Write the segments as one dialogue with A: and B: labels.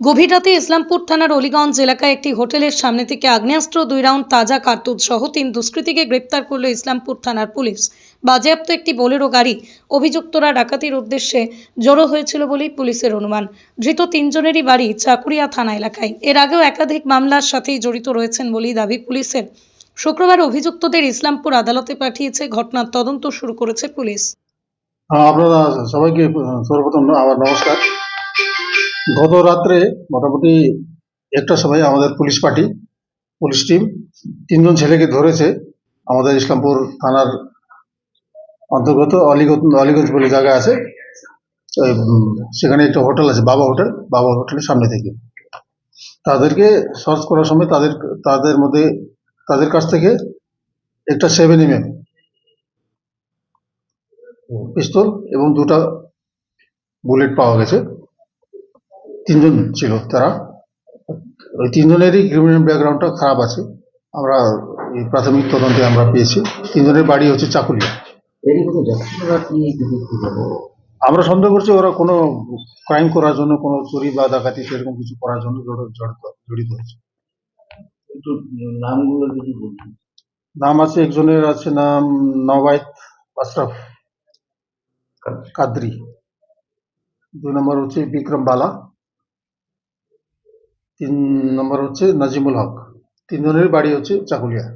A: গভীর রাতে ইসলামপুর থানার অলিগঞ্জ এলাকায় একটি হোটেলের সামনে থেকে আগ্নেয়াস্ত্র, দুই রাউন্ড তাজা কার্তুজ সহ তিন দুষ্কৃতীকে গ্রেপ্তার করল ইসলামপুর থানার পুলিশ। বাজেয়াপ্ত একটি বোলেরো গাড়ি অভিযুক্তরা ডাকাতির উদ্দেশ্যে জড়ো হয়েছিল বলেই পুলিশের অনুমান। ধৃত তিনজনেরই বাড়ি চাকুরিয়া থানা এলাকায়। এর আগেও একাধিক মামলার সাথেই জড়িত রয়েছেন বলেই দাবি পুলিশের। শুক্রবার অভিযুক্তদের ইসলামপুর আদালতে পাঠিয়েছে ঘটনার তদন্ত শুরু করেছে পুলিশ।
B: আপনারা সবাইকে সর্বপ্রথম আবার নমস্কার। গত রাত্রে মোটামুটি একটা সময় আমাদের পুলিশ পার্টি পুলিশ টিম তিনজন ছেলেকে ধরেছে আমাদের ইসলামপুর থানার অন্তর্গত অলিগঞ্জ অলিগঞ্জ বলে জায়গা আছে। সেখানে একটা হোটেল আছে বাবা হোটেল বাবা হোটেলের সামনে থেকে। তাদেরকে সার্চ করার সময় তাদের তাদের মধ্যে তাদের কাছ থেকে একটা সেভেন এম পিস্তল এবং দুটা বুলেট পাওয়া গেছে। তিনজন ছিল তারা। ওই তিনজনেরই ক্রিমিনাল ব্যাকগ্রাউন্ডটা খারাপ আছে। আমরা এই প্রাথমিক তদন্তে আমরা পেয়েছি। তিনজনের বাড়ি হচ্ছে চাকুলিয়া। আমরা সন্দেহ করছি ওরা কোনো ক্রাইম করার জন্য কোনো চুরি বা ডাকাতি সেরকম কিছু করার জন্য জড়- জড়িত জড়িত হয়েছে।
C: নামগুলো যদি
B: নাম আছে একজনের আছে নাম নবায়ত আশরাফ কাদরি। দুই নম্বর হচ্ছে বিক্রম বালা। তিন নম্বর হচ্ছে নাজিমুল হক। তিনজনের বাড়ি হচ্ছে চাকুলিয়া।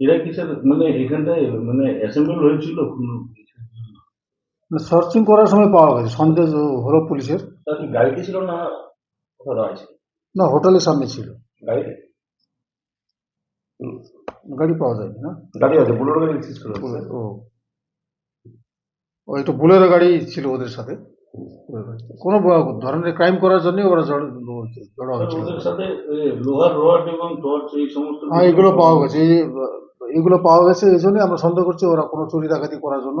C: এরা কি স্যার মানে এখানটায় মানে অ্যাসেম্বল হয়েছিল
B: সার্চিং করার সময় পাওয়া গেছে সন্দেহ হলো পুলিশের।
C: গাড়িতে ছিল না
B: না হোটেলের সামনে ছিল।
C: গাড়িতে?
B: গাড়ি পাওয়া যায়নি না?
C: গাড়ি আছে বুলোর গাড়ি
B: ও। ও একটা বুলেরো গাড়ি ছিল ওদের সাথে। কোনো ধরনের ক্রাইম করার জন্য ওরা জড় হয়েছিল হ্যাঁ এগুলো পাওয়া গেছে। এগুলো পাওয়া গেছে এই জন্যই আমরা সন্দেহ করছি ওরা কোনো চুরি ডাকাতি করার জন্য।